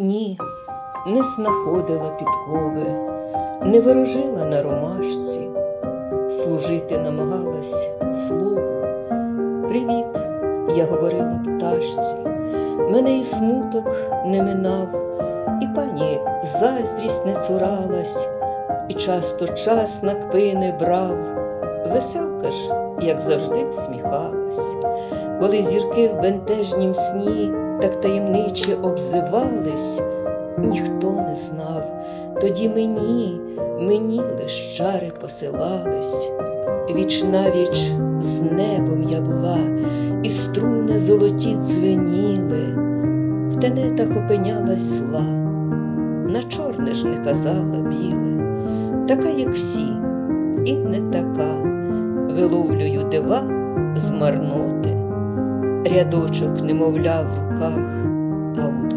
Ні, не знаходила підкови, не ворожила на ромашці, служити намагалась слову. Привіт, я говорила пташці, мене і смуток не минав, і пані заздрість не цуралась, і часто час на кпини брав. Веселка ж, як завжди, всміхалась, коли зірки в бентежнім сні так таємниче обзивались, ніхто не знав, тоді мені, мені лиш чари посилались. Віч навіч з небом я була, і струни золоті дзвеніли, в тенетах опинялась зла, на чорне ж не казала біле, така, як всі, і не така, виловлюю дива з марноти, рядочок немовля в руках, а у